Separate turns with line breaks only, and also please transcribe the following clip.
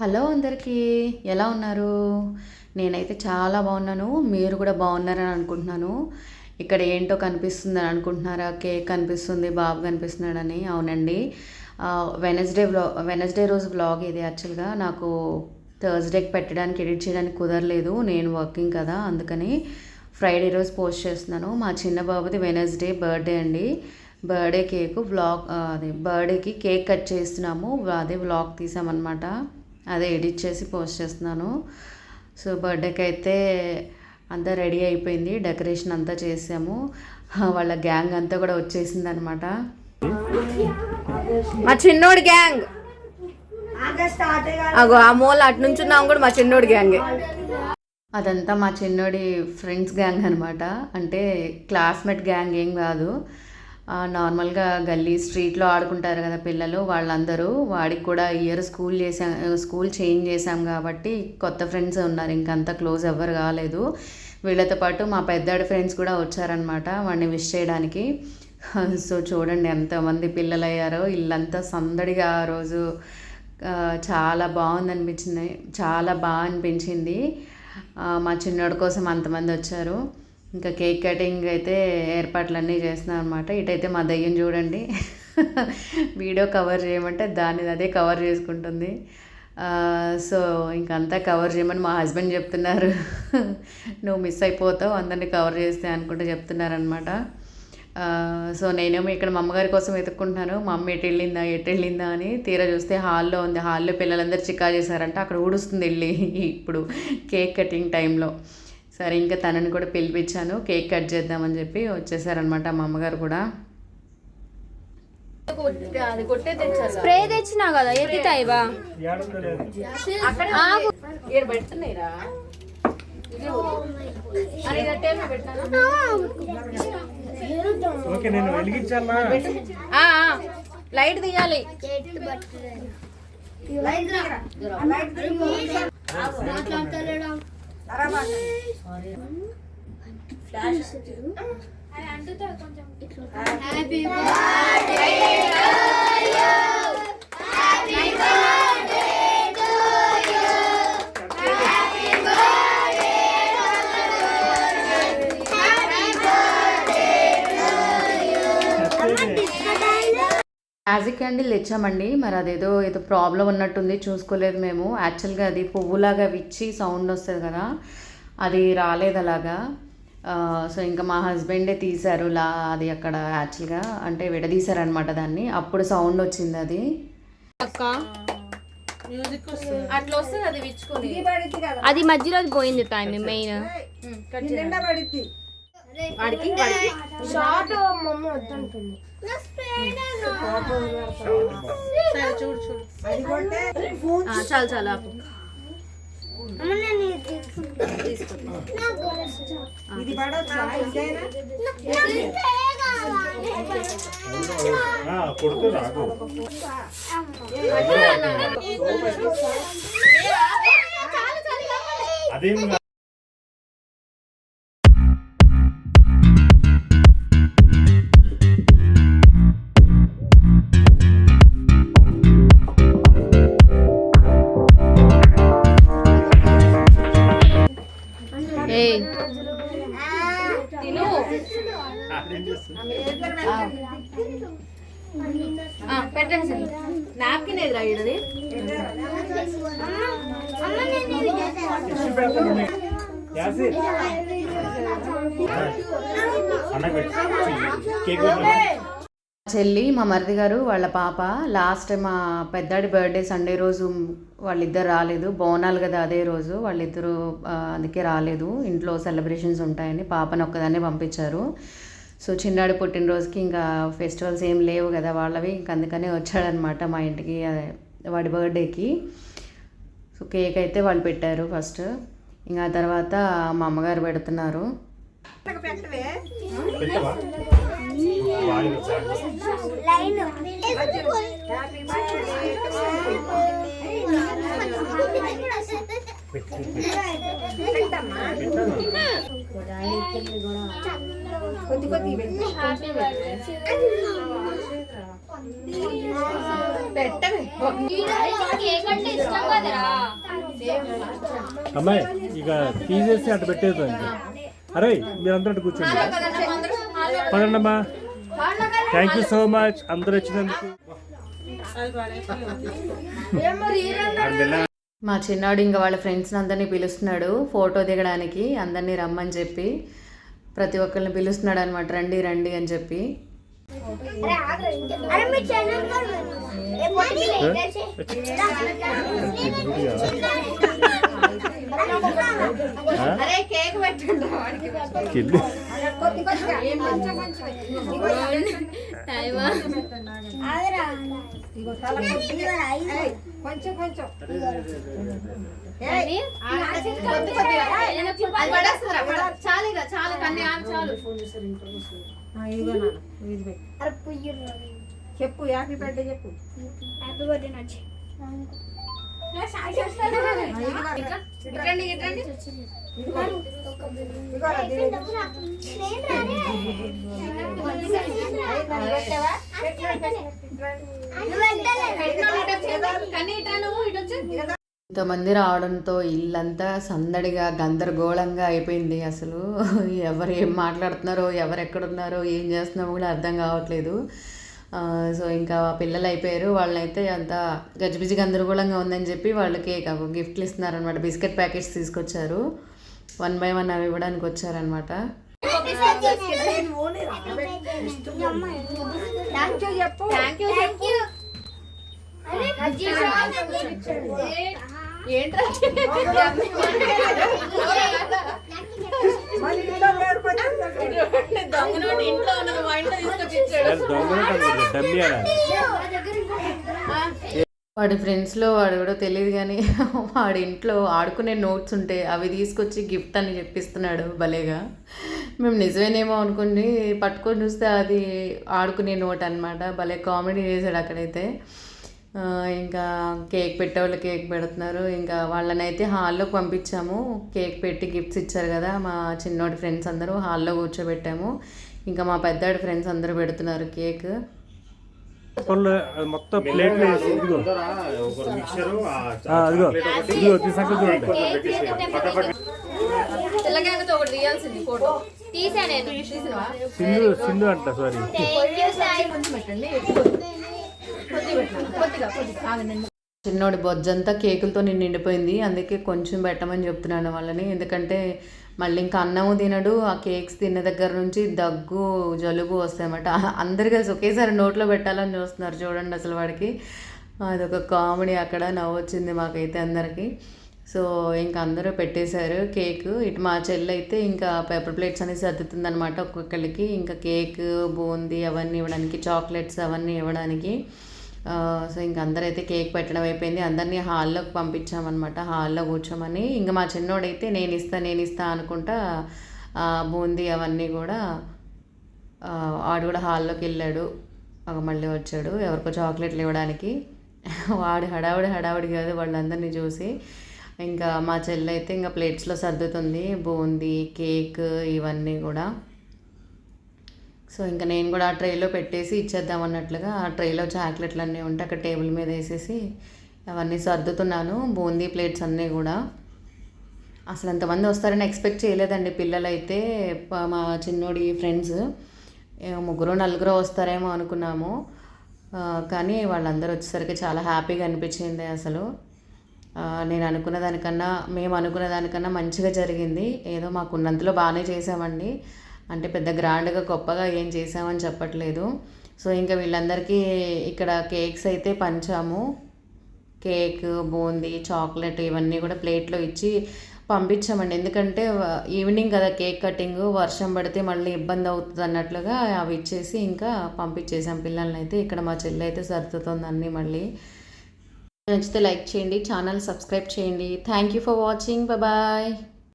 Hello అందరికీ ఎలా ఉన్నారు? నేనైతే చాలా బాగున్నాను మీరు కూడా బాగున్నారని అనుకుంటున్నాను. ఇక్కడ ఏంటో కనిపిస్తుందని అనుకుంటున్నారా? కేక్ కనిపిస్తుంది బాబు కనిపిస్తున్నాడని. అవునండి. వెనస్డే వ్లా వెనస్డే రోజు వ్లాగ్ ఇది యాక్చువల్గా నాకు థర్స్డేకి పెట్టడానికి ఎడిట్ చేయడానికి కుదరలేదు. నేను వర్కింగ్ కదా అందుకని ఫ్రైడే రోజు పోస్ట్ చేస్తున్నాను. మా చిన్న బాబుది వెనస్డే బర్త్డే అండి. బర్త్డే కేక్ వ్లాగ్ అదే బర్త్డేకి కేక్ కట్ చేస్తున్నాము. అదే వ్లాగ్ తీసామన్నమాట. అదే ఎడిట్ చేసి పోస్ట్ చేస్తున్నాను. సో బర్త్డేకి అయితే అంతా రెడీ అయిపోయింది. డెకరేషన్ అంతా చేసాము. వాళ్ళ గ్యాంగ్ అంతా కూడా వచ్చేసింది అనమాట
మా చిన్నోడి గ్యాంగ్. అగో ఆ మూల అటు నుంచి ఉన్నాం కూడా మా చిన్నోడి గ్యాంగే.
అదంతా మా చిన్నోడి ఫ్రెండ్స్ గ్యాంగ్ అనమాట. అంటే క్లాస్మేట్ గ్యాంగ్ ఏం కాదు. నార్మల్గా గల్లీ స్ట్రీట్లో ఆడుకుంటారు కదా పిల్లలు వాళ్ళందరూ వాడికి కూడా ఇయర్ స్కూల్ చేసా స్కూల్ చేంజ్ చేశాం కాబట్టి కొత్త ఫ్రెండ్స్ ఉన్నారు. ఇంకంత క్లోజ్ ఎవ్వరు కాలేదు. వీళ్ళతో పాటు మా పెద్దాడి ఫ్రెండ్స్ కూడా వచ్చారనమాట వాడిని విష్ చేయడానికి. సో చూడండి ఎంతమంది పిల్లలు అయ్యారో ఇల్లంతా సందడిగా ఆ రోజు చాలా బాగుంది అనిపించింది చాలా బాగా అనిపించింది. మా చిన్నోడి కోసం అంతమంది వచ్చారు. ఇంకా కేక్ కటింగ్ అయితే ఏర్పాట్లన్నీ చేస్తున్నాం అనమాట ఇటైతే మా దయ్యం చూడండి. వీడియో కవర్ చేయమంటే దాన్ని అదే కవర్ చేసుకుంటుంది. సో ఇంకంతా కవర్ చేయమని మా హస్బెండ్ చెప్తున్నారు. నువ్వు మిస్ అయిపోతావు అందరినీ కవర్ చేస్తే అనుకుంటూ చెప్తున్నారనమాట సో నేనేమో ఇక్కడ మా అమ్మగారి కోసం వెతుక్కుంటున్నాను. మా అమ్మ ఎటు వెళ్ళిందా ఎటు వెళ్ళిందా అని తీరా చూస్తే హాల్లో ఉంది. హాల్లో పిల్లలందరూ చికా చేశారంట. అక్కడ ఊడుస్తుంది వెళ్ళి. ఇప్పుడు కేక్ కటింగ్ టైంలో. సరే ఇంకా తనని కూడా పిలిపించాను. కేక్ కట్ చేద్దామని చెప్పి వచ్చేసారనమాట మా అమ్మగారు కూడా.
స్ప్రే తెచ్చినా కదా ఆగు.
ఓకే నేను వెలిగించాలా
ఆ, ఆ, లైట్
మ్యాజిక్ క్యాండిల్ తెచ్చామండి. మరి అదేదో ఏదో ప్రాబ్లం ఉన్నట్టుంది చూసుకోలేదు మేము. యాక్చువల్గా అది పువ్వులాగా విచ్చి సౌండ్ వస్తుంది కదా అది రాలేదు అలాగా. సో ఇంకా మా హస్బెండే తీశారు లా అది అక్కడ యాక్చువల్గా అంటే విడదీశారనమాట దాన్ని. అప్పుడు సౌండ్ వచ్చింది అది.
అక్క అట్లా వస్తుంది అది విచ్చుకొని. అది మధ్యలో పోయింది టైం మెయిన్ వాడికి
షార్ట్ మమ్మ వద్దంటుంది.
చూడు చూడు. ఆ, చాలు చాలు ఆపు.
ఇది
రాదు. అదేం
పెట్టండి. సార్. నాప్కిన్ ఎదురా.
చెల్లి మా మరిది గారు వాళ్ళ పాప. లాస్ట్ మా పెద్దాడి బర్త్డే సండే రోజు వాళ్ళిద్దరు రాలేదు. బోనాలు కదా అదే రోజు. వాళ్ళిద్దరూ అందుకే రాలేదు. ఇంట్లో సెలబ్రేషన్స్ ఉంటాయని పాపను ఒక్కదాన్నే పంపించారు. సో చిన్నాడి పుట్టినరోజుకి ఇంకా ఫెస్టివల్స్ ఏం లేవు కదా వాళ్ళవి ఇంక అందుకనే వచ్చాడనమాట మా ఇంటికి వాడి బర్త్డేకి. సో కేక్ అయితే వాళ్ళు పెట్టారు ఫస్ట్. ఇంకా తర్వాత మా అమ్మగారు పెడుతున్నారు.
హ్యాపీ కొద్ది కొద్ది
అమ్మాయి ఇక తీసేసి అటు పెట్టేది అరే మీరందరూ అటు కూర్చోండి. పదండమ్మా. థ్యాంక్ యూ సో మచ్ అందరూ వచ్చినందుకు.
మా చిన్నాడు ఇంకా వాళ్ళ ఫ్రెండ్స్ని అందరినీ పిలుస్తున్నాడు. ఫోటో దిగడానికి అందరినీ రమ్మని చెప్పి ప్రతి ఒక్కరిని పిలుస్తున్నాడు అనమాట రండి రండి అని చెప్పి.
కొంచెం కొంచెం కొంచెం కొంచెం
చాలు ఇక చాలు కన్నీ చాలు
చెప్పు హ్యాపీ బర్త్డే చెప్పు.
హ్యాపీ బర్త్డే నచ్చి
ఇంతమంది రావడంతో ఇల్లంతా సందడిగా గందరగోళంగా అయిపోయింది. అసలు ఎవరు ఏం మాట్లాడుతున్నారో ఎవరు ఎక్కడున్నారో ఏం చేస్తున్నారో కూడా అర్థం కావట్లేదు. సో ఇంకా పిల్లలు అయిపోయారు. వాళ్ళైతే అంత గజిబిజి గందరగోళంగా ఉందని చెప్పి వాళ్ళకి గిఫ్ట్లు ఇస్తున్నారనమాట బిస్కెట్ ప్యాకెట్స్ తీసుకొచ్చారు. వన్ బై వన్ అవి ఇవ్వడానికి వచ్చారనమాట
ఏంట్రా దొంగనోటి ఇంట్లో ఉన్నది మా ఇంట్లో తీసుకొచ్చి ఇచ్చాడు
డమ్మీ
వాడి ఫ్రెండ్స్లో వాడు కూడా తెలియదు కానీ వాడి ఇంట్లో ఆడుకునే నోట్స్ ఉంటే అవి తీసుకొచ్చి గిఫ్ట్ అని చెప్పిస్తున్నాడు భలేగా. మేము నిజమేనేమో అనుకుని పట్టుకొని చూస్తే అది ఆడుకునే నోట్ అనమాట భలే కామెడీ చేశాడు అక్కడైతే. ఇంకా కేక్ పెట్టేవాళ్ళు కేక్ పెడుతున్నారు. ఇంకా వాళ్ళనైతే హాల్లోకి పంపించాము. కేక్ పెట్టి గిఫ్ట్స్ ఇచ్చారు కదా మా చిన్నోడి ఫ్రెండ్స్ అందరూ హాల్లో కూర్చోబెట్టాము. ఇంకా మా పెద్దోడి ఫ్రెండ్స్ అందరూ పెడుతున్నారు కేక్.
మొత్తం
ఫోటో.
సింధు అంట సారీ
చిన్నోడి బొజ్జంతా కేకులతో నేను నిండిపోయింది. అందుకే కొంచెం పెట్టమని చెప్తున్నాను వాళ్ళని. ఎందుకంటే మళ్ళీ ఇంకా అన్నము తినడు. ఆ కేక్స్ తిన్న దగ్గర నుంచి దగ్గు జలుబు వస్తాయన్నమాట. అందరు కలిసి ఒకేసారి నోట్లో పెట్టాలని చూస్తున్నారు చూడండి అసలు వాడికి. అదొక కామెడీ అక్కడ నవ్వు వచ్చింది మాకైతే అందరికీ. సో ఇంకా అందరూ పెట్టేశారు కేక్. ఇటు మా చెల్లి అయితే ఇంకా పేపర్ ప్లేట్స్ అనేసి సర్దుతుంది అనమాట ఒక్కొక్కరికి ఇంకా కేక్ బూందీ అవన్నీ ఇవ్వడానికి చాక్లెట్స్ అవన్నీ ఇవ్వడానికి. సో ఇంక అందరైతే కేక్ పెట్టడం అయిపోయింది. అందరినీ హాల్లోకి పంపించామన్నమాట. హాల్లో కూర్చోమని. ఇంకా మా చిన్నోడైతే నేను ఇస్తా నేను ఇస్తా అనుకుంటా బూందీ అవన్నీ కూడా వాడు కూడా హాల్లోకి వెళ్ళాడు. ఒక మళ్ళీ వచ్చాడు. ఎవరికో చాక్లెట్లు ఇవ్వడానికి. వాడు హడావుడి హడావుడి కాదు వాళ్ళందరినీ చూసి. ఇంకా మా చెల్లి అయితే ఇంకా ప్లేట్స్లో సర్దుతుంది. బూందీ కేక్ ఇవన్నీ కూడా. సో ఇంకా నేను కూడా ఆ ట్రేలో పెట్టేసి ఇచ్చేద్దాం అన్నట్లుగా ఆ ట్రేలో చాక్లెట్లు అన్నీ ఉంటే అక్కడ టేబుల్ మీద వేసేసి అవన్నీ సర్దుతున్నాను బూందీ ప్లేట్స్ అన్నీ కూడా. అసలు అంతమంది వస్తారని ఎక్స్పెక్ట్ చేయలేదండి పిల్లలు అయితే మా చిన్నోడి ఫ్రెండ్స్. ముగ్గురు నలుగురు వస్తారేమో అనుకున్నాము. కానీ వాళ్ళందరూ వచ్చేసరికి చాలా హ్యాపీగా అనిపించింది అసలు. నేను అనుకున్న దానికన్నా మేము అనుకున్న దానికన్నా మంచిగా జరిగింది. ఏదో మాకున్నంతలో బాగానే చేసామండి అంటే పెద్ద గ్రాండ్గా గొప్పగా ఏం చేసామని చెప్పట్లేదు. సో ఇంకా వీళ్ళందరికీ ఇక్కడ కేక్స్ అయితే పంచాము. కేక్ బూందీ చాక్లెట్ ఇవన్నీ కూడా ప్లేట్లో ఇచ్చి పంపించామండి. ఎందుకంటే ఈవినింగ్ కదా కేక్ కటింగ్ వర్షం పడితే మళ్ళీ ఇబ్బంది అవుతుంది అన్నట్లుగా అవి ఇచ్చేసి ఇంకా పంపించేసాం పిల్లల్ని అయితే. ఇక్కడ మా చెల్లి అయితే సర్దుతుంది అన్నీ మళ్ళీ. నచ్చితే లైక్ చేయండి ఛానల్ సబ్స్క్రైబ్ చేయండి. Thank you for watching. Bye.